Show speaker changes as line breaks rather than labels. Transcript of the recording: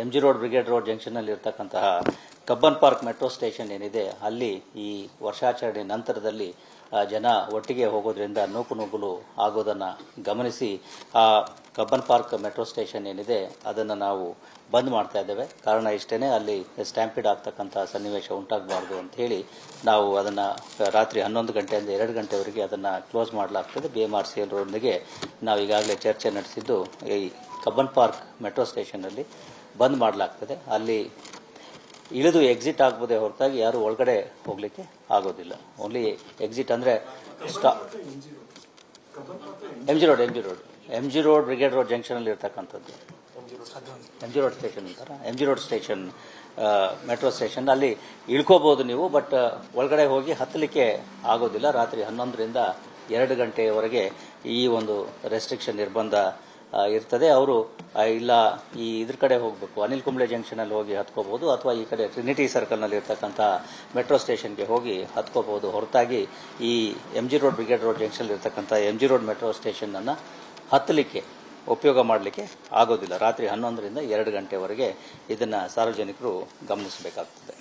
M G road Brigade road ಜಂಕ್ಷನ್ನಲ್ಲಿ ಇರತಕ್ಕಂತಹ Cubbon park metro station ಏನಿದೆ, ಅಲ್ಲಿ ಈ ವರ್ಷಾಚರಣೆ ನಂತರದಲ್ಲಿ ಜನ ಒಟ್ಟಿಗೆ ಹೋಗೋದ್ರಿಂದ ನೂಕು ನುಗ್ಗಲು ಆಗೋದನ್ನು ಗಮನಿಸಿ ಕಬ್ಬನ್ ಪಾರ್ಕ್ ಮೆಟ್ರೋ ಸ್ಟೇಷನ್ ಏನಿದೆ, ಅದನ್ನು ನಾವು ಬಂದ್ ಮಾಡ್ತಾ ಇದ್ದೇವೆ. ಕಾರಣ ಇಷ್ಟೇ ಅಲ್ಲಿ ಸ್ಟ್ಯಾಂಪಿಡ್ ಆಗ್ತಕ್ಕಂಥ ಸನ್ನಿವೇಶ ಉಂಟಾಗಬಾರ್ದು ಅಂತ ಹೇಳಿ ನಾವು ಅದನ್ನು ರಾತ್ರಿ ಹನ್ನೊಂದು ಗಂಟೆಯಿಂದ ಎರಡು ಗಂಟೆವರೆಗೆ ಅದನ್ನು ಕ್ಲೋಸ್ ಮಾಡಲಾಗ್ತದೆ. B M R C L ನಾವು ಈಗಾಗಲೇ ಚರ್ಚೆ ನಡೆಸಿದ್ದು, ಈ ಕಬ್ಬನ್ ಪಾರ್ಕ್ ಮೆಟ್ರೋ ಸ್ಟೇಷನಲ್ಲಿ ಬಂದ್ ಮಾಡಲಾಗ್ತದೆ. ಅಲ್ಲಿ ಇಳಿದು ಎಕ್ಸಿಟ್ ಆಗ್ಬೋದೇ ಹೊರತಾಗಿ ಯಾರು ಒಳಗಡೆ ಹೋಗಲಿಕ್ಕೆ ಆಗೋದಿಲ್ಲ. ಓನ್ಲಿ ಎಕ್ಸಿಟ್ ಅಂದ್ರೆ ಸ್ಟಾ M G road M G road M G road Brigade road junction ಅಲ್ಲಿ ಇರ್ತಕ್ಕಂಥದ್ದು. ಎಂ ಜಿ ರೋಡ್ ಸ್ಟೇಷನ್ ಅಂತಾರ? M G road station metro station ಅಲ್ಲಿ ಇಳ್ಕೋಬಹುದು ನೀವು ಬಟ್ ಒಳಗಡೆ ಹೋಗಿ ಹತ್ತಲಿಕ್ಕೆ ಆಗೋದಿಲ್ಲ. ರಾತ್ರಿ ಹನ್ನೊಂದರಿಂದ ಎರಡು ಗಂಟೆಯವರೆಗೆ ಈ ಒಂದು ರೆಸ್ಟ್ರಿಕ್ಷನ್ ನಿರ್ಬಂಧ ಇರ್ತದೆ. ಅವರು ಇಲ್ಲ, ಈ ಇದ್ರ ಕಡೆ ಹೋಗಬೇಕು. ಅನಿಲ್ ಕುಂಬ್ಳೆ ಜಂಕ್ಷನಲ್ಲಿ ಹೋಗಿ ಹತ್ಕೋಬಹುದು, ಅಥವಾ ಈ ಕಡೆ ಟ್ರಿನಿಟಿ ಸರ್ಕಲ್ನಲ್ಲಿ ಇರ್ತಕ್ಕಂಥ ಮೆಟ್ರೋ ಸ್ಟೇಷನ್ಗೆ ಹೋಗಿ ಹತ್ಕೋಬಹುದು. ಹೊರತಾಗಿ ಈ M G road Brigade road junction ಇರ್ತಕ್ಕಂಥ ಎಂ ಜಿ ರೋಡ್ ಮೆಟ್ರೋ ಸ್ಟೇಷನನ್ನು ಹತ್ತಲಿಕ್ಕೆ, ಉಪಯೋಗ ಮಾಡಲಿಕ್ಕೆ ಆಗೋದಿಲ್ಲ. ರಾತ್ರಿ ಹನ್ನೊಂದರಿಂದ ಎರಡು ಗಂಟೆವರೆಗೆ ಇದನ್ನು ಸಾರ್ವಜನಿಕರು ಗಮನಿಸಬೇಕಾಗ್ತದೆ.